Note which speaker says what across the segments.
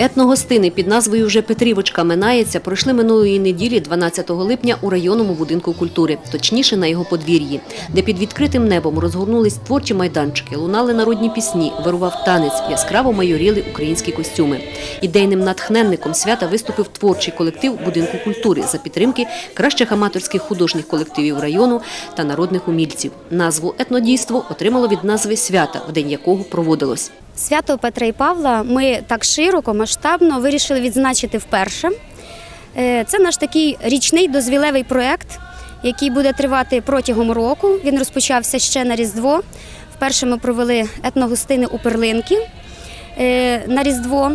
Speaker 1: Етногостини під назвою вже Петрівочка минається пройшли минулої неділі, 12 липня, у районному будинку культури, точніше на його подвір'ї, де під відкритим небом розгорнулись творчі майданчики, лунали народні пісні, вирував танець, яскраво майоріли українські костюми. Ідейним натхненником свята виступив творчий колектив будинку культури за підтримки кращих аматорських художніх колективів району та народних умільців. Назву етнодійство отримало від назви свята, в день якого проводилось.
Speaker 2: Свято Петра і Павла ми так широко, масштабно вирішили відзначити вперше. Е, Це наш такий річний дозвілевий проєкт, який буде тривати протягом року. Він розпочався ще на Різдво. Вперше ми провели етногостини у Перлинки е, на Різдво.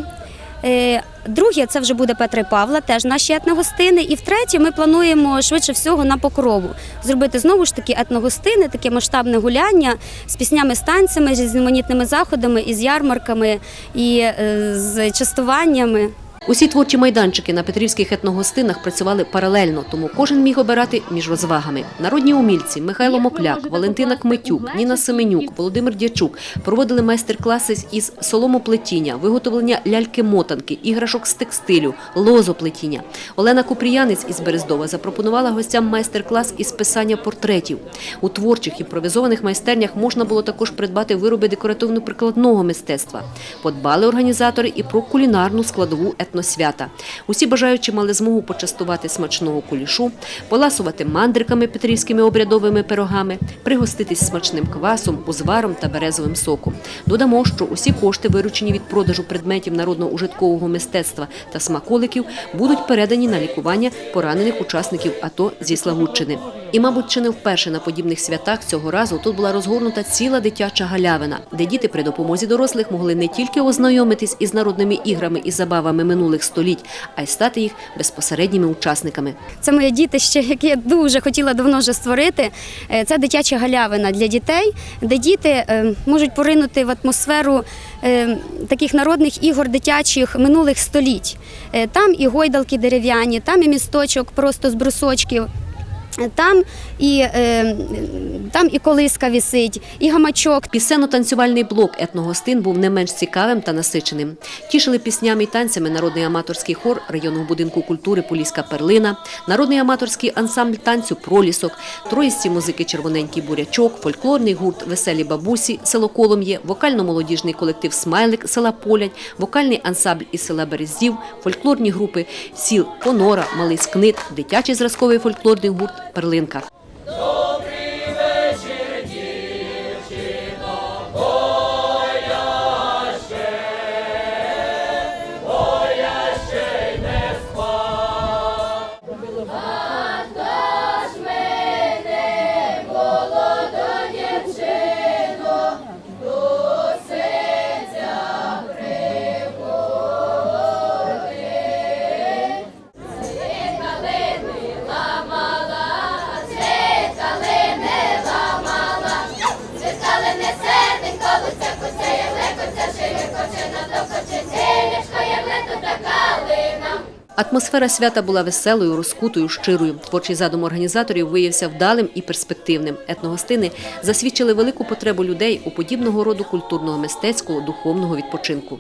Speaker 2: Е, Друге, це вже буде Петри Павла, теж наші етногостини. І втретє, ми плануємо швидше всього на покрову зробити знову ж таки етногостини, таке масштабне гуляння з піснями, з танцями, з різноманітними заходами, із ярмарками і е, з частуваннями.
Speaker 1: Усі творчі майданчики на петрівських етногостинах працювали паралельно, тому кожен міг обирати між розвагами. Народні умільці Михайло Мокляк, Валентина Кмитюк, Ніна Семенюк, Володимир Дячук проводили майстер-класи із соломоплетіння, виготовлення ляльки-мотанки, іграшок з текстилю, лозоплетіння. Олена Купріянець із Берездова запропонувала гостям майстер-клас із писання портретів. У творчих імпровізованих майстернях можна було також придбати вироби декоративно-прикладного мистецтва. Подбали організатори і про кулінарну складову етносвята. Усі бажаючі мали змогу почастувати смачного кулішу, поласувати мандриками петрівськими обрядовими пирогами, пригоститись смачним квасом, узваром та березовим соком. Додамо, що усі кошти, виручені від продажу предметів народно-ужиткового мистецтва та смаколиків, будуть передані на лікування поранених учасників АТО зі Славутчини. І, мабуть, чи не вперше на подібних святах цього разу тут була розгорнута ціла дитяча галявина, де діти при допомозі дорослих могли не тільки ознайомитись із народними іграми і забавами минулих століть, а й стати їх безпосередніми учасниками.
Speaker 2: Це моє дітище, яке я дуже хотіла давно вже створити. Е, Це дитяча галявина для дітей, де діти е, можуть поринути в атмосферу е, таких народних ігор дитячих минулих століть. Там і гойдалки дерев'яні, там і місточок просто з брусочків. Там і, е, там і колиска висить, і гамачок,
Speaker 1: Пісенно-танцювальний блок етногостин був не менш цікавим та насиченим. Тішили піснями і танцями народний аматорський хор районного будинку культури Поліська перлина, народний аматорський ансамбль танцю Пролісок, троїсті музики Червоненький бурячок, фольклорний гурт Веселі бабусі, село Колом'є, вокально-молодіжний колектив Смайлик села Полянь, вокальний ансамбль із села Берездів, фольклорні групи сіл Понора, Малий Скнит, дитячий зразковий фольклорний гурт Перлинка. Атмосфера свята була веселою, розкутою, щирою. Творчий задум організаторів виявився вдалим і перспективним. Етногостини засвідчили велику потребу людей у подібного роду культурного мистецького духовного відпочинку.